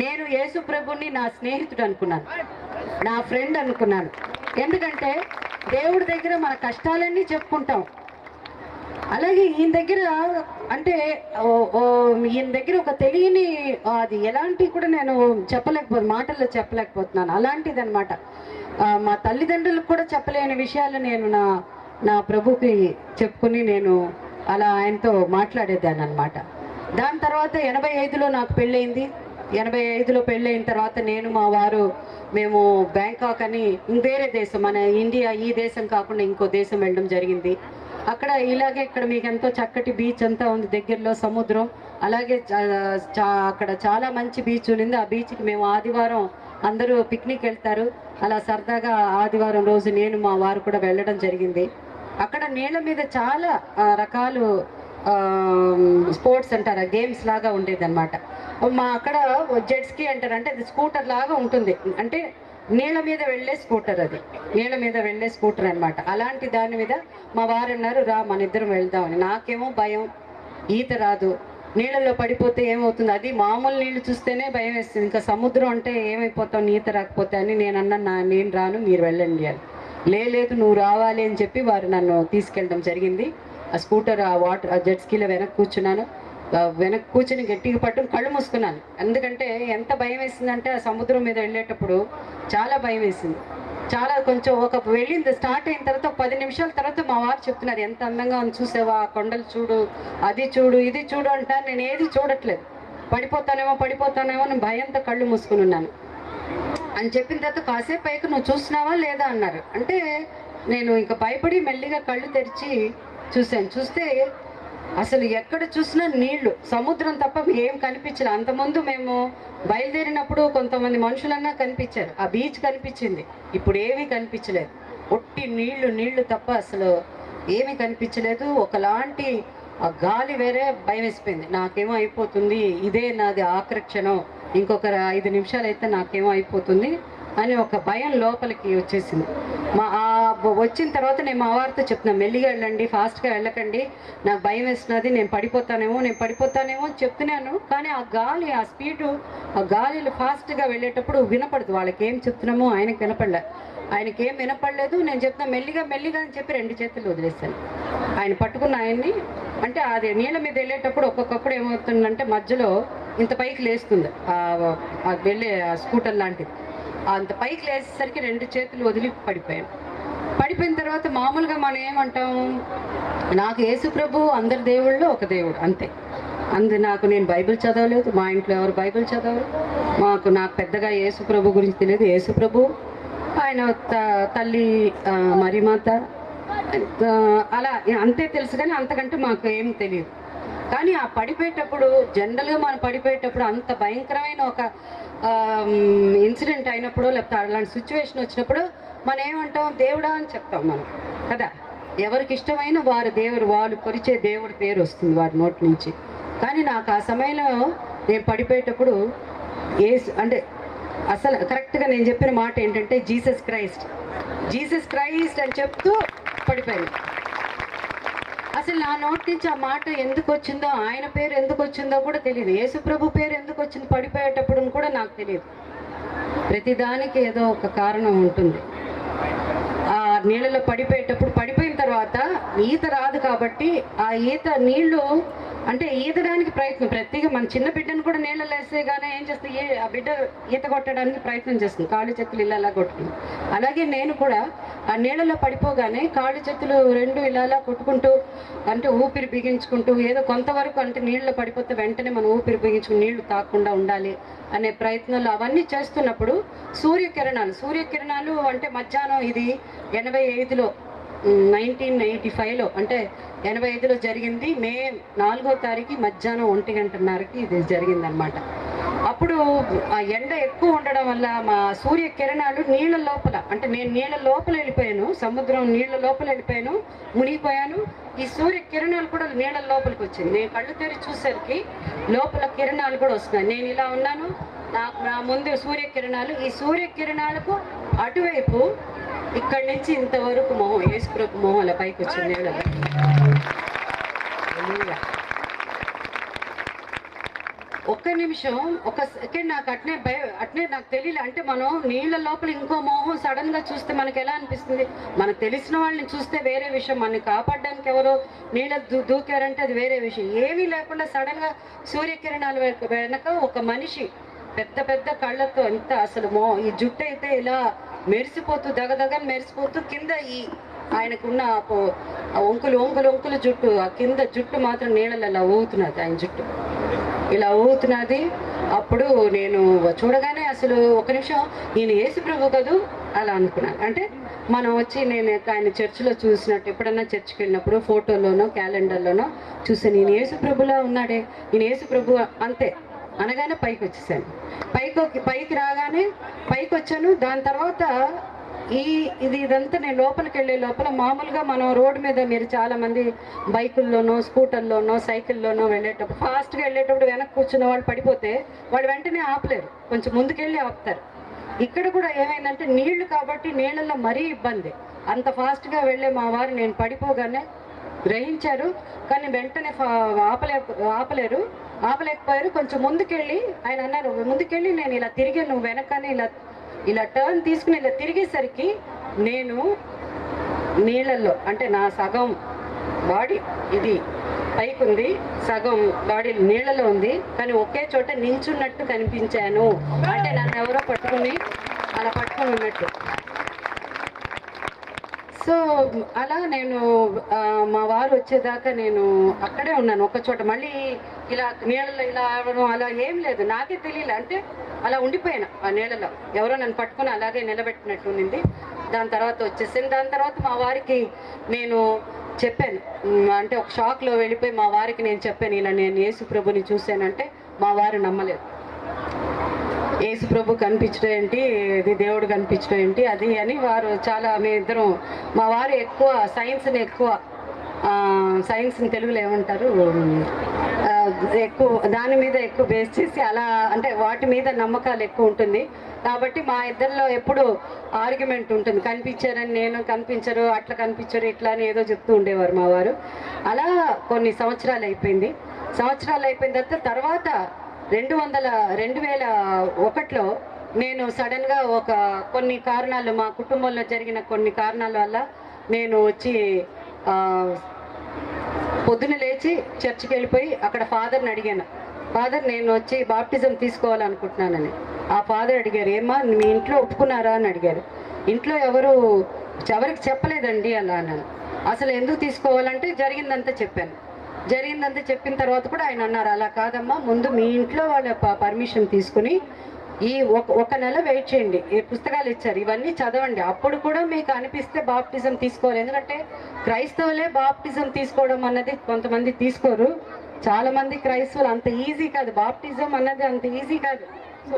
నేను యేసు ప్రభుని నా స్నేహితుడు అనుకున్నాను నా ఫ్రెండ్ అనుకున్నాను. ఎందుకంటే దేవుడి దగ్గర మన కష్టాలన్నీ చెప్పుకుంటాం. అలాగే ఈయన దగ్గర అంటే ఈయన దగ్గర ఒక తెలియని అది ఎలాంటి కూడా నేను చెప్పలేకపోతే మాటల్లో చెప్పలేకపోతున్నాను. అలాంటిది అనమాట మా తల్లిదండ్రులకు కూడా చెప్పలేని విషయాలు నేను నా నా ప్రభుకి చెప్పుకుని నేను అలా ఆయనతో మాట్లాడేదాన్ని అనమాట దాని తర్వాత ఎనభై ఐదులో నాకు పెళ్ళయింది. ఎనభై ఐదులో పెళ్ళైన తర్వాత నేను మా వారు మేము బ్యాంకాక్ అని వేరే దేశం మన ఇండియా ఈ దేశం కాకుండా ఇంకో దేశం వెళ్ళడం జరిగింది. అక్కడ ఇలాగే ఇక్కడ మీకు ఎంతో చక్కటి బీచ్ అంతా ఉంది దగ్గరలో సముద్రం. అలాగే చా- అక్కడ చాలా మంచి బీచ్ ఉంది ఆ బీచ్కి మేము ఆదివారం అందరూ పిక్నిక్ వెళ్తారు. అలా సరదాగా ఆదివారం రోజు నేను మా వారు కూడా వెళ్ళడం జరిగింది. అక్కడ నీళ్ళ మీద చాలా రకాలు స్పోర్ట్స్ అంటారు గేమ్స్ లాగా ఉండేదనమాట మా అక్కడ జెట్స్కి అంటారు అంటే అది స్కూటర్ లాగా ఉంటుంది. అంటే నీళ్ళ మీద వెళ్ళే స్కూటర్ అది. నీళ్ళ మీద వెళ్ళే స్కూటర్ అన్నమాట. అలాంటి దాని మీద మా వారు అన్నారు రా మన ఇద్దరం వెళ్దామని నాకేమో భయం. ఈత రాదు. నీళ్ళలో పడిపోతే ఏమవుతుంది? అది మామూలు నీళ్ళు చూస్తేనే భయం వేస్తుంది. ఇంకా సముద్రం అంటే ఏమైపోతావు? ఈత రాకపోతే అని నేను అన్న "నా- నేను రాను మీరు వెళ్ళండి అని. లేదు నువ్వు రావాలి అని చెప్పి వారు నన్ను తీసుకెళ్ళడం జరిగింది. ఆ స్కూటర్ ఆ వాటర్ ఆ జెట్ స్కీలో వెనక్కి కూర్చున్నాను. వెనక్కి కూర్చుని గట్టిగా పట్టుకుని కళ్ళు మూసుకున్నాను. ఎందుకంటే ఎంత భయం వేసిందంటే ఆ సముద్రం మీద వెళ్ళేటప్పుడు చాలా భయం వేసింది. చాలా కొంచెం ఒక వెళ్ళింది స్టార్ట్ అయిన తర్వాత ఒక పది నిమిషాల తర్వాత మా వారు చెప్తున్నారు ఎంత అందంగా ఉంది చూసావా? ఆ కొండలు చూడు అది చూడు ఇది చూడు అంటారు. నేను ఏది చూడట్లేదు. పడిపోతానేమో పడిపోతానేమో అని భయంతో కళ్ళు మూసుకుని ఉన్నాను. అని చెప్పిన తర్వాత కాసేపు పైకి నువ్వు చూస్తున్నావా లేదా? అన్నారు. అంటే నేను ఇంకా భయపడి మెల్లిగా కళ్ళు తెరిచి చూశాను. చూస్తే అసలు ఎక్కడ చూసినా నీళ్ళు సముద్రం తప్ప ఏం కనిపించలేదు అంతకుముందు మేము బయలుదేరినప్పుడు కొంతమంది మనుషులన్నా కనిపించారు. ఆ బీచ్ కనిపించింది. ఇప్పుడు ఏమీ కనిపించలేదు. ఒట్టి నీళ్ళు నీళ్ళు తప్ప అసలు ఏమీ కనిపించలేదు. ఒకలాంటి ఆ గాలి వేరే భయం వేసిపోయింది నాకేమో అయిపోతుంది. ఇదే నాది ఆఖరి క్షణం. ఇంకొక ఐదు నిమిషాలు అయితే నాకేమో అయిపోతుంది అని ఒక భయం లోపలికి వచ్చేసింది. మా ఆ వచ్చిన తర్వాత నేను మా వారితో చెప్తున్నాను మెల్లిగా వెళ్ళండి ఫాస్ట్గా వెళ్ళకండి. నాకు భయం వేస్తున్నది నేను పడిపోతానేమో నేను పడిపోతానేమో చెప్తున్నాను. కానీ ఆ గాలి ఆ స్పీడు ఆ గాలిలో ఫాస్ట్గా వెళ్ళేటప్పుడు వినపడదు. వాళ్ళకి ఏం చెప్తున్నామో ఆయనకు వినపడలే. ఆయనకి ఏం వినపడలేదు. నేను చెప్తున్నా మెల్లిగా మెల్లిగా అని చెప్పి రెండు చేతులు వదిలేశాను. ఆయన పట్టుకున్న ఆయన్ని అంటే అది నీళ్ళ మీద వెళ్ళేటప్పుడు ఒక్కొక్కప్పుడు ఏమవుతుందంటే మధ్యలో ఇంత పైకి లేస్తుంది. వెళ్ళే ఆ స్కూటర్ లాంటిది. అంత పైకి లేచేసరికి రెండు చేతులు వదిలి పడిపోయాను. పడిపోయిన తర్వాత మామూలుగా మనం ఏమంటాం? నాకు యేసుప్రభు అందరి దేవుళ్ళు ఒక దేవుడు అంతే. అందు నాకు నేను బైబిల్ చదవలేదు మా ఇంట్లో ఎవరు బైబిల్ చదవరు. మాకు నాకు పెద్దగా యేసుప్రభు గురించి తెలియదు. యేసుప్రభు ఆయన త- తల్లి మరిమాత అలా అంతే తెలుసు కానీ అంతకంటే మాకు ఏం తెలియదు. కానీ ఆ పడిపోయేటప్పుడు జనరల్గా మనం పడిపోయేటప్పుడు అంత భయంకరమైన ఒక ఇన్సిడెంట్ అయినప్పుడు లేకపోతే అలాంటి సిచ్యువేషన్ వచ్చినప్పుడు మనం ఏమంటాం దేవుడా అని చెప్తాం మనం. కదా? ఎవరికి ఇష్టమైన వారు దేవుడు వాళ్ళు కొరిచే దేవుడి పేరు వస్తుంది వారి నోటి నుంచి. కానీ నాకు ఆ సమయంలో నేను పడిపోయేటప్పుడు ఏ అంటే అసలు కరెక్ట్గా నేను చెప్పిన మాట ఏంటంటే జీసస్ క్రైస్ట్. జీసస్ క్రైస్ట్ అని చెప్తూ పడిపోయాను. అసలు నా నోటి నుంచి ఆ మాట ఎందుకు వచ్చిందో ఆయన పేరు ఎందుకు వచ్చిందో కూడా తెలియదు. యేసుప్రభు పేరు ఎందుకు వచ్చింది పడిపోయేటప్పుడు కూడా నాకు తెలియదు. ప్రతిదానికి ఏదో ఒక కారణం ఉంటుంది. నీళ్ళలో పడిపోయేటప్పుడు పడిపోయిన తర్వాత ఈత రాదు కాబట్టి ఆ ఈత నీళ్ళు అంటే ఈదడానికి ప్రయత్నం ప్రతిగా మన చిన్న బిడ్డను కూడా నీళ్ళలో వేస్తే కానీ ఏం చేస్తుంది? ఏ ఆ బిడ్డ ఈత కొట్టడానికి ప్రయత్నం చేస్తుంది. కాళ్ళు చేతులు ఇలా కొట్టుకుంది అలాగే నేను కూడా ఆ నీళ్ళలో పడిపోగానే కాళ్ళు చేతులు రెండు ఇలా కొట్టుకుంటూ అంటే ఊపిరి బిగించుకుంటూ ఏదో కొంతవరకు అంటే నీళ్ళలో పడిపోతే వెంటనే మనం ఊపిరి బిగించుకుని నీళ్ళు తాకుండా ఉండాలి అనే ప్రయత్నాలు అవన్నీ చేస్తున్నప్పుడు సూర్యకిరణాలు సూర్యకిరణాలు అంటే మధ్యాహ్నం ఇది ఎనభై ఐదులో నైన్టీన్ ఎయిటీ ఫైవ్లో అంటే ఎనభై ఐదులో జరిగింది. మే నాలుగో తారీఖు మధ్యాహ్నం ఒంటి గంటన్నరకి ఇది జరిగిందనమాట అప్పుడు ఆ ఎండ ఎక్కువ ఉండడం వల్ల మా సూర్య కిరణాలు నీళ్ళ లోపల అంటే నేను నీళ్ళ లోపల వెళ్ళిపోయాను సముద్రం నీళ్ళ లోపల వెళ్ళిపోయాను మునిగిపోయాను. ఈ సూర్య కిరణాలు కూడా నీళ్ళ లోపలికి వచ్చింది నేను కళ్ళు తెరి చూసరికి లోపల కిరణాలు కూడా వస్తున్నాయి. నేను ఇలా ఉన్నాను. నా నా ముందు సూర్య కిరణాలు ఈ సూర్య కిరణాలకు అటువైపు ఇక్కడి నుంచి ఇంతవరకు మొహం యేసుప్రభు మొహం అలా పైకి వచ్చింది. ఒక్క నిమిషం ఒక సెకండ్ నాకు అట్నే భయ అట్నే నాకు తెలియలే. అంటే మనం నీళ్ళ లోపల ఇంకో మోహం సడన్గా చూస్తే మనకి ఎలా అనిపిస్తుంది? మనకు తెలిసిన వాళ్ళని చూస్తే వేరే విషయం. మనని కాపాడడానికి ఎవరో నీళ్ళ దూ దూకారంటే అది వేరే విషయం. ఏమీ లేకుండా సడన్గా సూర్యకిరణాలు వెనక- ఒక మనిషి పెద్ద పెద్ద కళ్ళతో ఇంత అసలు మో ఈ జుట్టు అయితే ఇలా మెరిసిపోతూ దగదగని మెరిసిపోతూ కింద ఈ ఆయనకున్న పో- ఒంకులు ఒంకులు ఒంకులు జుట్టు ఆ కింద జుట్టు మాత్రం నీళ్ళలో ఇలా ఊగుతున్నది ఆయన జుట్టు. ఇలా ఊగుతున్నది. అప్పుడు నేను చూడగానే అసలు ఒక నిమిషం నేను ఏసు ప్రభు కదూ? అలా అనుకున్నాను. అంటే మనం వచ్చి నేను ఆయన చర్చిలో చూసినట్టు ఎప్పుడన్నా చర్చికి వెళ్ళినప్పుడు ఫోటోలోనో క్యాలెండర్లోనో చూస్తే నేను ఏసుప్రభులా ఉన్నాడే. నేను యేసు ప్రభు అంతే. అనగానే పైకి వచ్చేసాను. పైకి పైకి రాగానే పైకి వచ్చాను. దాని తర్వాత ఈ ఇది ఇదంతా నేను లోపలికి వెళ్ళే లోపల మామూలుగా మనం రోడ్డు మీద మీరు చాలామంది బైకుల్లోనో స్కూటర్లోనో సైకిల్లోనో వెళ్ళేటప్పుడు ఫాస్ట్గా వెళ్ళేటప్పుడు వెనక్కి కూర్చున్న వాళ్ళు పడిపోతే వాళ్ళు వెంటనే ఆపలేరు. కొంచెం ముందుకెళ్ళి ఆపుతారు. ఇక్కడ కూడా ఏమైందంటే నీళ్ళు కాబట్టి నీళ్ళల్లో మరీ ఇబ్బంది. అంత ఫాస్ట్గా వెళ్ళే మా వారు నేను పడిపోగానే గ్రహించారు కానీ వెంటనే ఆపలే ఆపలేరు. ఆపలేకపోయారు. కొంచెం ముందుకెళ్ళి ఆయన అన్నారు ముందుకెళ్ళి నేను ఇలా తిరిగి నువ్వు వెనకనే ఇలా ఇలా టర్న్ తీసుకుని ఇలా తిరిగేసరికి నేను నీళ్ళల్లో అంటే నా సగం బాడీ ఇది పైకి ఉంది సగం బాడీ నీళ్ళలో ఉంది కానీ ఒకే చోట నించున్నట్టు కనిపించాను. అంటే నన్ను ఎవరో పట్టుకుని అలా పట్టుకుని ఉన్నట్టు. సో అలా నేను మా వారు వచ్చేదాకా నేను అక్కడే ఉన్నాను ఒక చోట. మళ్ళీ ఇలా నీళ్ళలో ఇలా ఆడడం అలా ఏం లేదు. నాకే తెలియలే. అంటే అలా ఉండిపోయాను ఆ నీళ్ళలో. ఎవరో నన్ను పట్టుకుని అలాగే నిలబెట్టినట్టు ఉండింది. దాని తర్వాత వచ్చేసింది. దాని తర్వాత మా వారికి నేను చెప్పాను. అంటే ఒక షాక్లో వెళ్ళిపోయి మా వారికి నేను చెప్పాను. ఇలా నేను యేసు ప్రభుని చూశానంటే మా వారు నమ్మలేదు. యేసు ప్రభు కనిపించడం ఏంటి? ఇది దేవుడు కనిపించడం ఏంటి? అది అని వారు చాలా మీ ఇద్దరం మా వారు ఎక్కువ సైన్స్ని ఎక్కువ సైన్స్ని తెలుగులో ఏమంటారు? ఎక్కువ దాని మీద ఎక్కువ బేస్ చేసి అలా అంటే వాటి మీద నమ్మకాలు ఎక్కువ ఉంటుంది. కాబట్టి మా ఇద్దరిలో ఎప్పుడు ఆర్గ్యుమెంట్ ఉంటుంది. కనిపించారని నేను కనిపించరు అట్లా కనిపించరు ఇట్లా అని ఏదో చెప్తూ ఉండేవారు మా వారు. అలా కొన్ని సంవత్సరాలు అయిపోయింది. సంవత్సరాలు అయిపోయిన తర్వాత తర్వాత రెండు వందల రెండు వేల ఒకటిలో నేను సడన్గా ఒక కొన్ని కారణాలు మా కుటుంబంలో జరిగిన కొన్ని కారణాల వల్ల నేను వచ్చి పొద్దున లేచి చర్చికి వెళ్ళిపోయి అక్కడ ఫాదర్ని అడిగాను. ఫాదర్ నేను వచ్చి బాప్టిజం తీసుకోవాలనుకుంటున్నానని. ఆ ఫాదర్ అడిగారు ఏమ్మా మీ ఇంట్లో ఒప్పుకున్నారా? అని అడిగారు. ఇంట్లో ఎవరు ఎవరికి చెప్పలేదండి అలా అన్నాను. అసలు ఎందుకు తీసుకోవాలంటే జరిగిందంతా చెప్పాను. జరిగిందంతా చెప్పిన తర్వాత కూడా ఆయన అన్నారు అలా కాదమ్మా ముందు మీ ఇంట్లో వాళ్ళ పర్మిషన్ తీసుకుని ఈ ఒక ఒక నెల వెయిట్ చేయండి. ఈ పుస్తకాలు ఇచ్చారు? ఇవన్నీ చదవండి. అప్పుడు కూడా మీకు అనిపిస్తే బాప్టిజం తీసుకోవాలి. ఎందుకంటే క్రైస్తవులే బాప్టిజం తీసుకోవడం అన్నది కొంతమంది తీసుకోరు. చాలా మంది క్రైస్తవులు అంత ఈజీ కాదు. బాప్టిజం అన్నది అంత ఈజీ కాదు.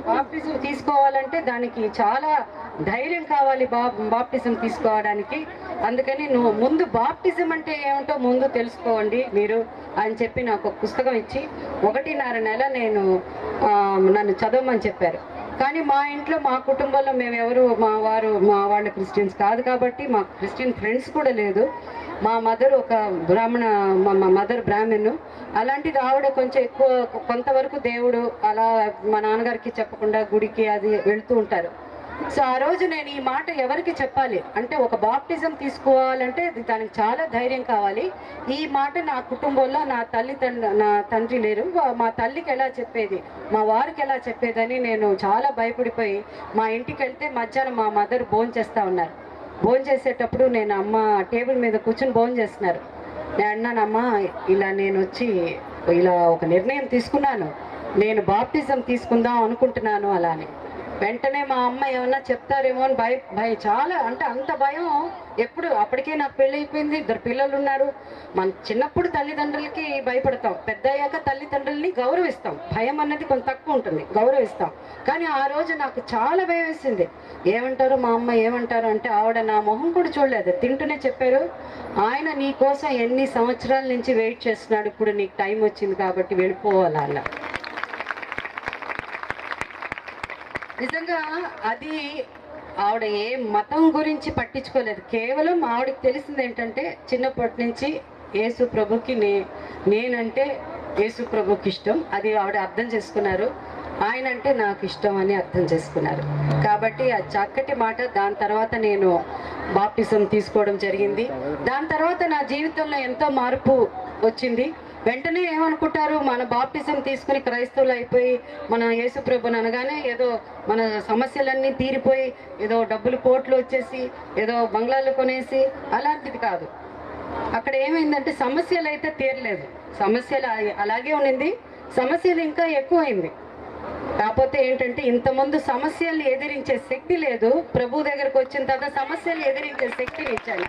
బాప్టిజం తీసుకోవాలంటే దానికి చాలా ధైర్యం కావాలి బా బాప్టిజం తీసుకోవడానికి. అందుకని నువ్వు ముందు బాప్టిజం అంటే ఏమిటో ముందు తెలుసుకోండి మీరు అని చెప్పి నాకు ఒక పుస్తకం ఇచ్చి ఒకటిన్నర నెల నేను నన్ను చదవమని చెప్పారు. కానీ మా ఇంట్లో మా కుటుంబంలో మేము ఎవరు మా వారు మా వాళ్ళ క్రిస్టియన్స్ కాదు కాబట్టి మా క్రిస్టియన్ ఫ్రెండ్స్ కూడా లేదు. మా మదర్ ఒక బ్రాహ్మణ మా మదర్ బ్రాహ్మణ్. అలాంటిది ఆవిడ కొంచెం ఎక్కువ కొంతవరకు దేవుడు అలా మా నాన్నగారికి చెప్పకుండా గుడికి అది వెళుతూ ఉంటారు. సో ఆ రోజు నేను ఈ మాట ఎవరికి చెప్పాలి? అంటే ఒక బాప్టిజం తీసుకోవాలంటే దానికి చాలా ధైర్యం కావాలి. ఈ మాట నా కుటుంబంలో నా తల్లి తండ్రి నా తండ్రి లేరు. మా తల్లికి ఎలా చెప్పేది? మా వారికి ఎలా చెప్పేదని నేను చాలా భయపడిపోయి మా ఇంటికి వెళ్తే మధ్యాహ్నం మా మదర్ భోజనం చేస్తూ ఉన్నారు. భోజనం చేసేటప్పుడు నేను అమ్మ టేబుల్ మీద కూర్చుని భోజనం చేస్తున్నారు. నేను అన్నానమ్మా ఇలా నేను వచ్చి ఇలా ఒక నిర్ణయం తీసుకున్నాను. నేను బాప్టిజం తీసుకుందాం అనుకుంటున్నాను అలానే వెంటనే మా అమ్మ ఏమన్నా చెప్తారేమో అని భయ భయ చాలా అంటే అంత భయం ఎప్పుడు. అప్పటికే నాకు పెళ్ళి అయిపోయింది ఇద్దరు పిల్లలు ఉన్నారు. మన చిన్నప్పుడు తల్లిదండ్రులకి భయపడతాం. పెద్ద అయ్యాక తల్లిదండ్రుల్ని గౌరవిస్తాం. భయం అన్నది కొంత తక్కువ ఉంటుంది. గౌరవిస్తాం. కానీ ఆ రోజు నాకు చాలా భయం వేసింది. ఏమంటారు మా అమ్మ ఏమంటారు అంటే ఆవిడ నా మొహం కూడా చూడలేదు. తింటూనే చెప్పారు. ఆయన నీ కోసం ఎన్ని సంవత్సరాల నుంచి వెయిట్ చేస్తున్నాడు. ఇప్పుడు నీకు టైం వచ్చింది కాబట్టి వెళ్ళిపోవాలి అలా నిజంగా అది ఆవిడ ఏ మతం గురించి పట్టించుకోలేదు. కేవలం ఆవిడకి తెలిసింది ఏంటంటే చిన్నప్పటి నుంచి యేసు ప్రభుకి నే నేనంటే యేసు ప్రభుకి ఇష్టం. అది ఆవిడ అర్థం చేసుకున్నారు. ఆయన అంటే నాకు ఇష్టం అని అర్థం చేసుకున్నారు. కాబట్టి ఆ చక్కటి మాట దాని తర్వాత నేను బాప్టిజం తీసుకోవడం జరిగింది. దాని తర్వాత నా జీవితంలో ఎంతో మార్పు వచ్చింది. వెంటనే ఏమనుకుంటారు? మన బాప్టిజం తీసుకుని క్రైస్తవులు అయిపోయి మన యేసుప్రభుని అనగానే ఏదో మన సమస్యలన్నీ తీరిపోయి ఏదో డబ్బులు కోట్లు వచ్చేసి ఏదో బంగ్లాలు కొనేసి అలాంటిది కాదు. అక్కడ ఏమైందంటే సమస్యలు అయితే తీరలేదు. సమస్యలు అలాగే ఉండింది. సమస్యలు ఇంకా ఎక్కువైంది. కాకపోతే ఏంటంటే ఇంతమంది సమస్యలు ఎదిరించే శక్తి లేదు. ప్రభు దగ్గరకు వచ్చిన తర్వాత సమస్యలు ఎదిరించే శక్తిని ఇచ్చాను